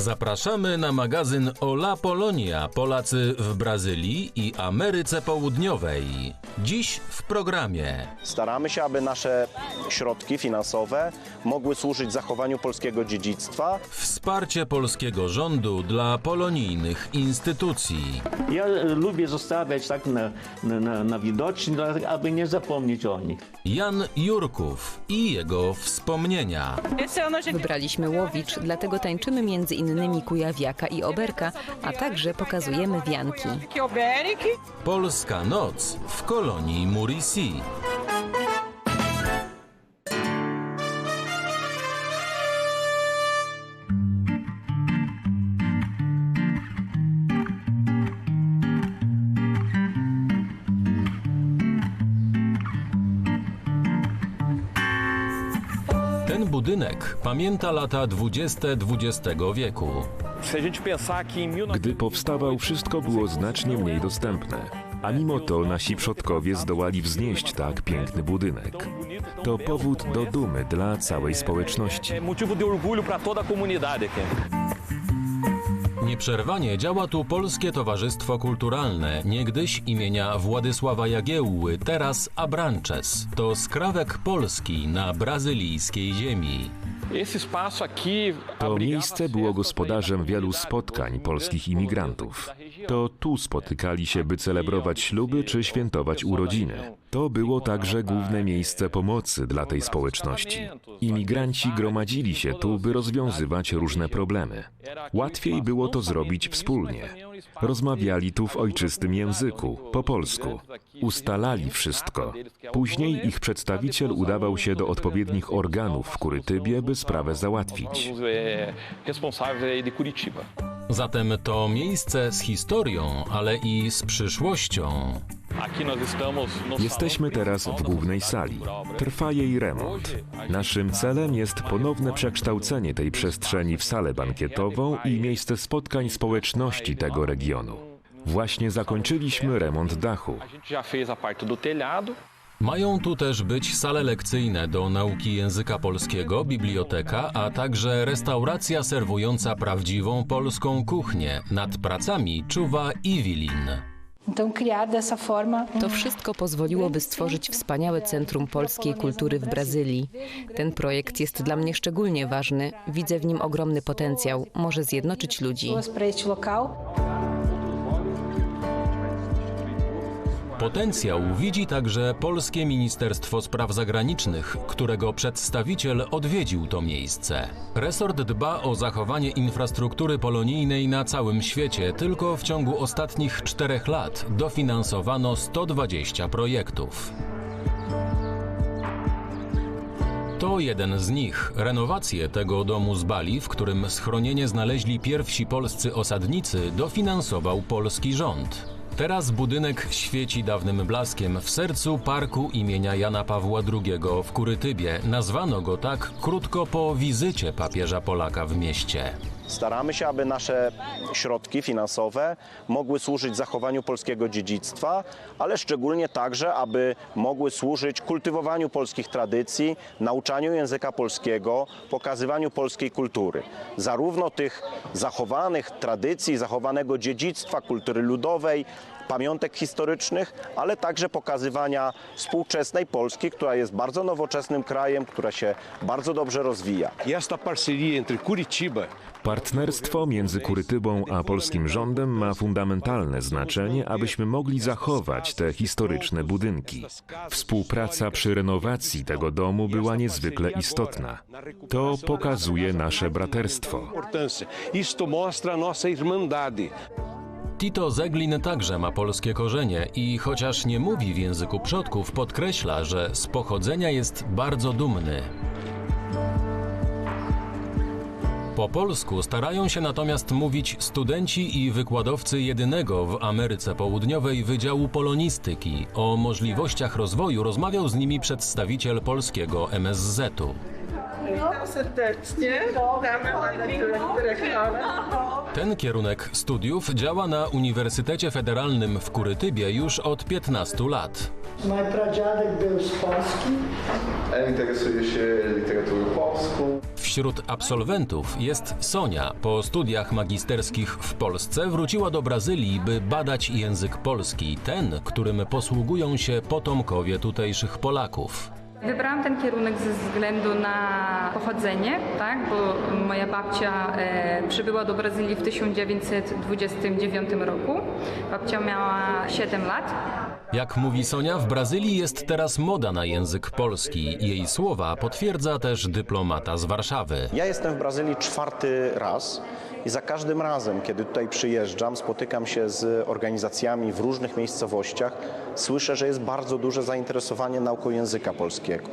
Zapraszamy na magazyn Ola Polonia Polacy w Brazylii i Ameryce Południowej. Dziś w programie. Staramy się, aby nasze środki finansowe mogły służyć zachowaniu polskiego dziedzictwa. Wsparcie polskiego rządu dla polonijnych instytucji. Ja e, lubię zostawiać tak na, na, na, na widoczni, dla- aby nie zapomnieć o nich. Jan Jurków i jego wspomnienia. Wybraliśmy łowicz, dlatego tańczymy między innymi kujawiaka i oberka, a także pokazujemy wianki. Polska Noc w kolonii Murici. Ten budynek pamięta lata 20 XX wieku. Se a gente pensar que em 19... Gdy powstawał, wszystko było znacznie mniej dostępne. A mimo to nasi przodkowie zdołali wznieść tak piękny budynek. To powód do dumy dla całej społeczności. Nieprzerwanie działa tu Polskie Towarzystwo Kulturalne, niegdyś imienia Władysława Jagiełły, teraz Abranches. To skrawek Polski na brazylijskiej ziemi. To miejsce było gospodarzem wielu spotkań polskich imigrantów. To tu spotykali się, by celebrować śluby czy świętować urodziny. To było także główne miejsce pomocy dla tej społeczności. Imigranci gromadzili się tu, by rozwiązywać różne problemy. Łatwiej było to zrobić wspólnie. Rozmawiali tu w ojczystym języku, po polsku. Ustalali wszystko. Później ich przedstawiciel udawał się do odpowiednich organów w Kurytybie, by sprawę załatwić. Zatem to miejsce z historią, ale i z przyszłością. Jesteśmy teraz w głównej sali. Trwa jej remont. Naszym celem jest ponowne przekształcenie tej przestrzeni w salę bankietową i miejsce spotkań społeczności tego regionu. Właśnie zakończyliśmy remont dachu. Mają tu też być sale lekcyjne do nauki języka polskiego, biblioteka, a także restauracja serwująca prawdziwą polską kuchnię. Nad pracami czuwa Iwilin. To wszystko pozwoliłoby stworzyć wspaniałe centrum polskiej kultury w Brazylii. Ten projekt jest dla mnie szczególnie ważny. Widzę w nim ogromny potencjał. Może zjednoczyć ludzi. Potencjał widzi także Polskie Ministerstwo Spraw Zagranicznych, którego przedstawiciel odwiedził to miejsce. Resort dba o zachowanie infrastruktury polonijnej na całym świecie. Tylko w ciągu ostatnich czterech lat dofinansowano 120 projektów. To jeden z nich. Renowację tego domu z Bali, w którym schronienie znaleźli pierwsi polscy osadnicy, dofinansował polski rząd. Teraz budynek świeci dawnym blaskiem w sercu parku imienia Jana Pawła II w Kurytybie. Nazwano go tak krótko po wizycie papieża Polaka w mieście. Staramy się, aby nasze środki finansowe mogły służyć zachowaniu polskiego dziedzictwa, ale szczególnie także, aby mogły służyć kultywowaniu polskich tradycji, nauczaniu języka polskiego, pokazywaniu polskiej kultury. Zarówno tych zachowanych tradycji, zachowanego dziedzictwa kultury ludowej, pamiątek historycznych, ale także pokazywania współczesnej Polski, która jest bardzo nowoczesnym krajem, która się bardzo dobrze rozwija. Esta parceria entre Curitiba Partnerstwo między Kurytybą a polskim rządem ma fundamentalne znaczenie, abyśmy mogli zachować te historyczne budynki. Współpraca przy renowacji tego domu była niezwykle istotna. To pokazuje nasze braterstwo. Tito Zeglin także ma polskie korzenie i chociaż nie mówi w języku przodków, podkreśla, że z pochodzenia jest bardzo dumny. Po polsku starają się natomiast mówić studenci i wykładowcy jedynego w Ameryce Południowej Wydziału Polonistyki. O możliwościach rozwoju rozmawiał z nimi przedstawiciel polskiego MSZ-u. Serdecznie. Witamy pana dyrektora. Ten kierunek studiów działa na Uniwersytecie Federalnym w Kurytybie już od 15 lat. Mój pradziadek był z Polski. Interesuje się literaturą polską. Wśród absolwentów jest Sonia. Po studiach magisterskich w Polsce wróciła do Brazylii, by badać język polski, ten, którym posługują się potomkowie tutejszych Polaków. Wybrałam ten kierunek ze względu na pochodzenie, tak? bo moja babcia e, przybyła do Brazylii w 1929 roku. Babcia miała 7 lat. Jak mówi Sonia, w Brazylii jest teraz moda na język polski. Jej słowa potwierdza też dyplomata z Warszawy. Ja jestem w Brazylii czwarty raz i za każdym razem, kiedy tutaj przyjeżdżam, spotykam się z organizacjami w różnych miejscowościach, słyszę, że jest bardzo duże zainteresowanie nauką języka polskiego.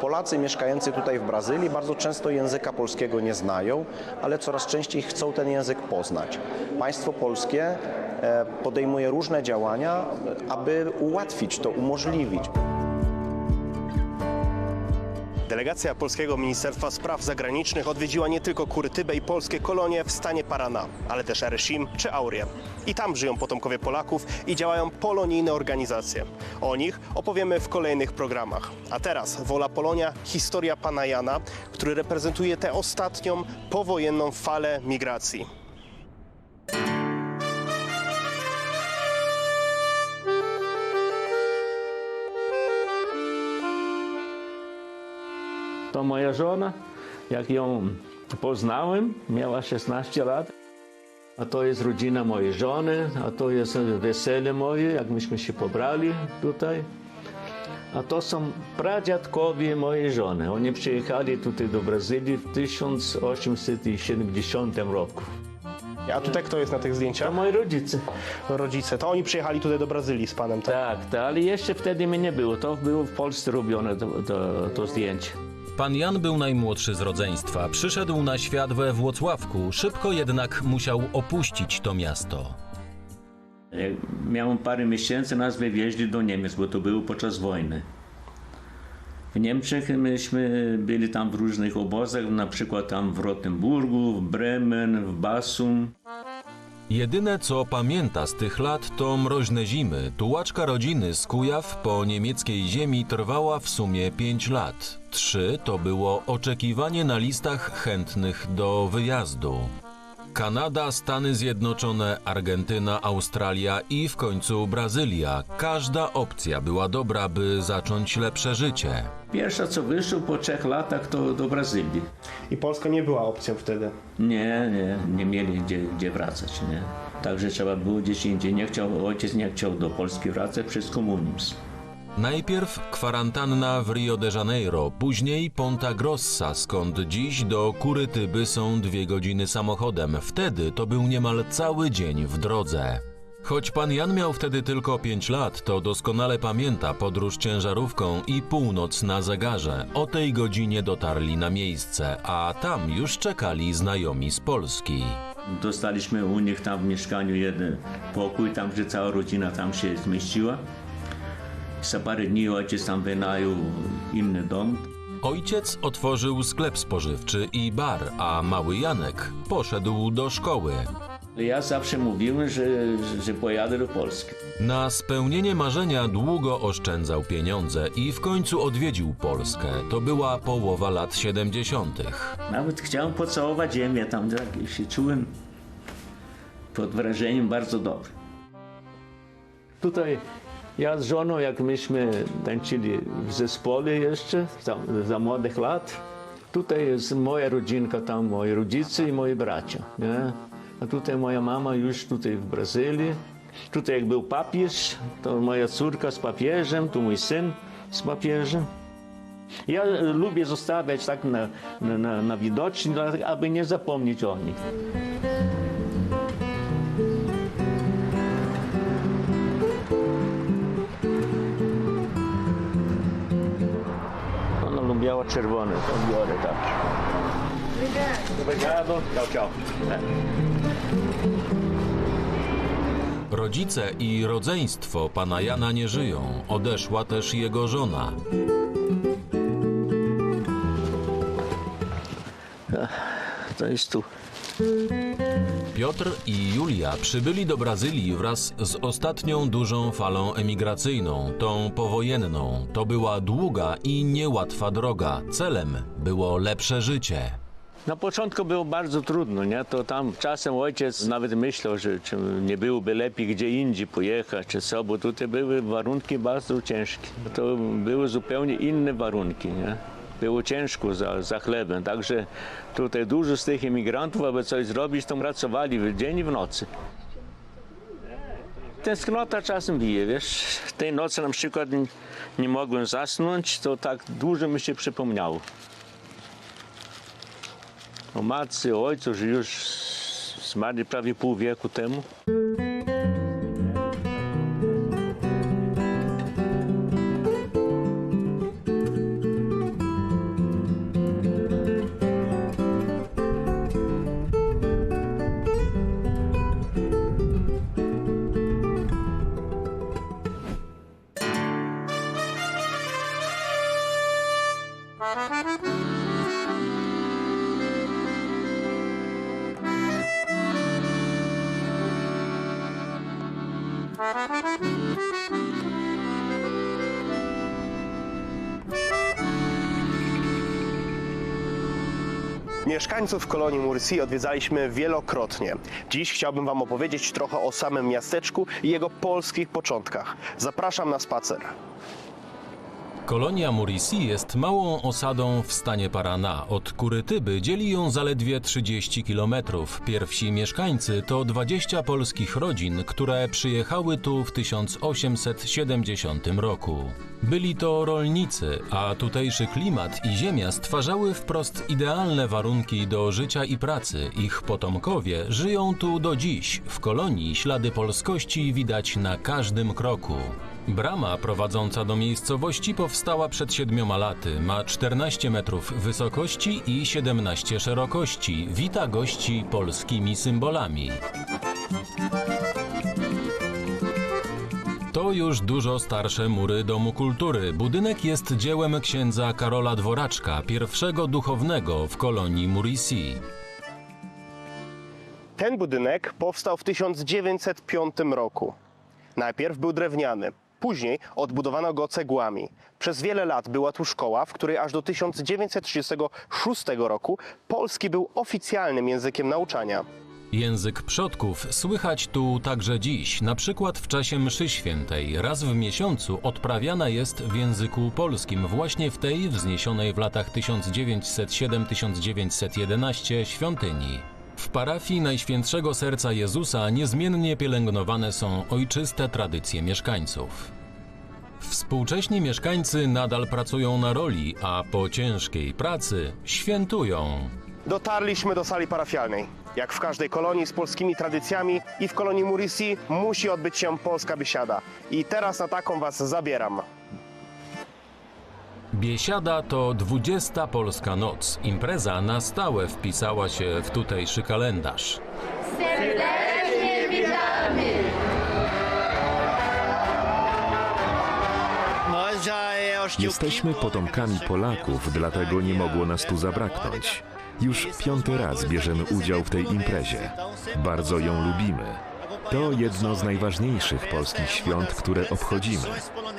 Polacy mieszkający tutaj w Brazylii bardzo często języka polskiego nie znają, ale coraz częściej chcą ten język poznać. Państwo polskie e, podejmuje różne działania, aby ułatwić to, umożliwić. Delegacja Polskiego Ministerstwa Spraw Zagranicznych odwiedziła nie tylko Kurytybę i polskie kolonie w stanie Paraná, ale też Ereszim czy Aurię. I tam żyją potomkowie Polaków i działają polonijne organizacje. O nich opowiemy w kolejnych programach. A teraz Wola Polonia, historia pana Jana, który reprezentuje tę ostatnią powojenną falę migracji. Moja żona, jak ją poznałem, miała 16 lat. A to jest rodzina mojej żony, a to jest wesele moje, jak myśmy się pobrali tutaj. A to są pradziadkowie mojej żony. Oni przyjechali tutaj do Brazylii w 1870 roku. A tutaj kto jest na tych To zdjęciach? moi rodzice. Rodzice. To oni przyjechali tutaj do Brazylii z panem, tak? Tak, tak, ale jeszcze wtedy mnie nie było. To było w Polsce robione to, to, to zdjęcie. Pan Jan był najmłodszy z rodzeństwa. Przyszedł na świat we Włocławku, szybko jednak musiał opuścić to miasto. Jak miałem parę miesięcy, nas wywieźli do Niemiec, bo to było podczas wojny. W Niemczech myśmy byli tam w różnych obozach, na przykład tam w Rotenburgu, w Bremen, w Basum. Jedyne co pamięta z tych lat to mroźne zimy. Tułaczka rodziny z Kujaw po niemieckiej ziemi trwała w sumie 5 lat. Trzy to było oczekiwanie na listach chętnych do wyjazdu. Kanada, Stany Zjednoczone, Argentyna, Australia i w końcu Brazylia. Każda opcja była dobra, by zacząć lepsze życie. Pierwsza co wyszło po trzech latach to do Brazylii. I Polska nie była opcją wtedy. Nie, nie, nie mieli gdzie, gdzie wracać, nie. Także trzeba było gdzieś indziej. Nie chciał, ojciec nie chciał do Polski wracać przez komunizm. Najpierw kwarantanna w Rio de Janeiro, później Ponta Grossa, skąd dziś do Kurytyby są dwie godziny samochodem. Wtedy to był niemal cały dzień w drodze. Choć pan Jan miał wtedy tylko 5 lat, to doskonale pamięta podróż ciężarówką i północ na zegarze. O tej godzinie dotarli na miejsce, a tam już czekali znajomi z Polski. Dostaliśmy u nich tam w mieszkaniu jeden pokój, tam gdzie cała rodzina tam się zmieściła. Za parę dni ojciec tam wynajął inny dom. Ojciec otworzył sklep spożywczy i bar, a mały Janek poszedł do szkoły. Ja zawsze mówiłem, że, że pojadę do Polski. Na spełnienie marzenia długo oszczędzał pieniądze i w końcu odwiedził Polskę. To była połowa lat 70. Nawet chciałem pocałować ziemię, tam tak się czułem pod wrażeniem bardzo dobrze. Tutaj ja z żoną, jak myśmy tańczyli w zespole jeszcze, za, za młodych lat, tutaj jest moja rodzinka, tam moi rodzice i moi bracia. Nie? A tutaj moja mama już tutaj w Brazylii. Tutaj jak był papież, to moja córka z papieżem, tu mój syn z papieżem. Ja lubię zostawiać tak na, na, na, na widoczni, aby nie zapomnieć o nich. Czerwone, to biorę tak. Rodzice i rodzeństwo pana Jana nie żyją. Odeszła też jego żona. To jest tu. Piotr i Julia przybyli do Brazylii wraz z ostatnią dużą falą emigracyjną, tą powojenną. To była długa i niełatwa droga. Celem było lepsze życie. Na początku było bardzo trudno, nie? To tam czasem ojciec nawet myślał, że czy nie byłoby lepiej gdzie indziej pojechać, czy co, bo tutaj były warunki bardzo ciężkie. To były zupełnie inne warunki, nie? Było ciężko za, za chlebem, także tutaj dużo z tych imigrantów, aby coś zrobić, to pracowali w dzień i w nocy. Tęsknota czasem bije, wiesz. Tej nocy na przykład nie, nie mogłem zasnąć, to tak dużo mi się przypomniało. O matce, o ojcu, że już zmarli prawie pół wieku temu. Mieszkańców kolonii Mursi odwiedzaliśmy wielokrotnie. Dziś chciałbym Wam opowiedzieć trochę o samym miasteczku i jego polskich początkach. Zapraszam na spacer. Kolonia Murisi jest małą osadą w stanie Parana. Od Kurytyby dzieli ją zaledwie 30 kilometrów. Pierwsi mieszkańcy to 20 polskich rodzin, które przyjechały tu w 1870 roku. Byli to rolnicy, a tutejszy klimat i ziemia stwarzały wprost idealne warunki do życia i pracy. Ich potomkowie żyją tu do dziś. W kolonii ślady polskości widać na każdym kroku. Brama prowadząca do miejscowości powstała przed siedmioma laty. Ma 14 metrów wysokości i 17 szerokości. Wita gości polskimi symbolami. To już dużo starsze mury Domu Kultury. Budynek jest dziełem księdza Karola Dworaczka, pierwszego duchownego w kolonii Murisi. Ten budynek powstał w 1905 roku. Najpierw był drewniany, później odbudowano go cegłami. Przez wiele lat była tu szkoła, w której aż do 1936 roku polski był oficjalnym językiem nauczania. Język przodków słychać tu także dziś, na przykład w czasie mszy świętej. Raz w miesiącu odprawiana jest w języku polskim, właśnie w tej wzniesionej w latach 1907-1911 świątyni. W parafii Najświętszego Serca Jezusa niezmiennie pielęgnowane są ojczyste tradycje mieszkańców. Współcześni mieszkańcy nadal pracują na roli, a po ciężkiej pracy świętują. Dotarliśmy do sali parafialnej. Jak w każdej kolonii z polskimi tradycjami i w kolonii Murisi musi odbyć się polska biesiada. I teraz na taką Was zabieram. Biesiada to 20 Polska Noc. Impreza na stałe wpisała się w tutejszy kalendarz. Jesteśmy potomkami Polaków, dlatego nie mogło nas tu zabraknąć. Już piąty raz bierzemy udział w tej imprezie. Bardzo ją lubimy. To jedno z najważniejszych polskich świąt, które obchodzimy.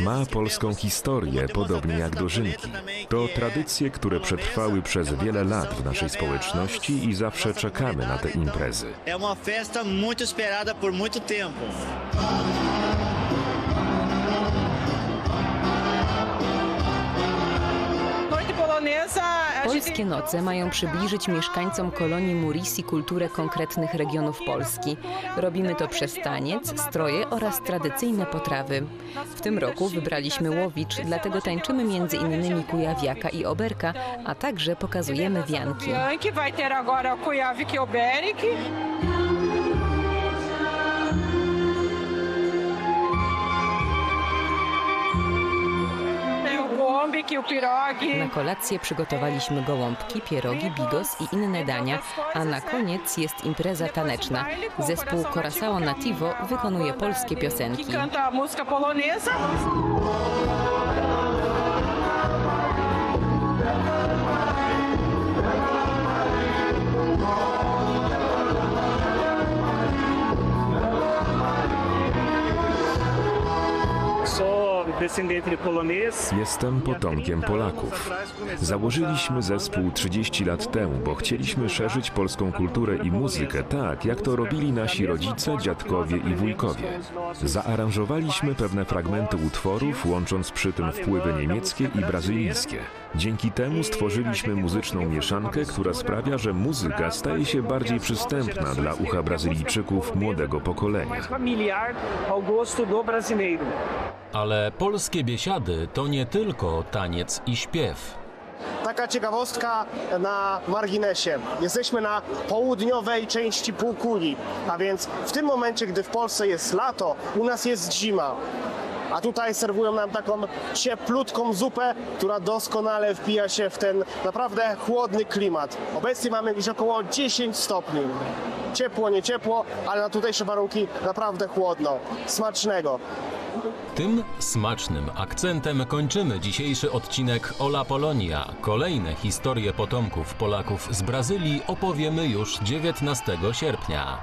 Ma polską historię, podobnie jak dożynki. To tradycje, które przetrwały przez wiele lat w naszej społeczności i zawsze czekamy na te imprezy. É uma festa muito esperada por muito tempo. Polskie noce mają przybliżyć mieszkańcom kolonii Murisi kulturę konkretnych regionów Polski. Robimy to przez taniec, stroje oraz tradycyjne potrawy. W tym roku wybraliśmy łowicz, dlatego tańczymy między innymi kujawiaka i oberka, a także pokazujemy wianki. Bianchi vai ter agora o Kujavik Oberik. Tem pirogi. Na kolację przygotowaliśmy gołąbki, pierogi, bigos i inne dania, a na koniec jest impreza taneczna. Zespół Coração Nativo wykonuje polskie piosenki. Canta a música polonesa. Sou descendente de polonês. Jestem potomkiem Polaków. Założyliśmy zespół 30 lat temu, bo chcieliśmy szerzyć polską kulturę i muzykę tak, jak to robili nasi rodzice, dziadkowie i wujkowie. Zaaranżowaliśmy pewne fragmenty utworów, łącząc przy tym wpływy niemieckie i brazylijskie. Dzięki temu stworzyliśmy muzyczną mieszankę, która sprawia, że muzyka staje się bardziej przystępna dla ucha Brazylijczyków młodego pokolenia. Ale polskie biesiady to nie tylko taniec i śpiew. Taka ciekawostka na marginesie. Jesteśmy na południowej części półkuli, a więc w tym momencie, gdy w Polsce jest lato, u nas jest zima. A tutaj serwują nam taką cieplutką zupę, która doskonale wpija się w ten naprawdę chłodny klimat. Obecnie mamy gdzieś około 10 stopni. Ciepło, nie ciepło, ale na tutejsze warunki naprawdę chłodno. Smacznego. Tym smacznym akcentem kończymy dzisiejszy odcinek Ola Polonia. Kolejne historie potomków Polaków z Brazylii opowiemy już 19 sierpnia.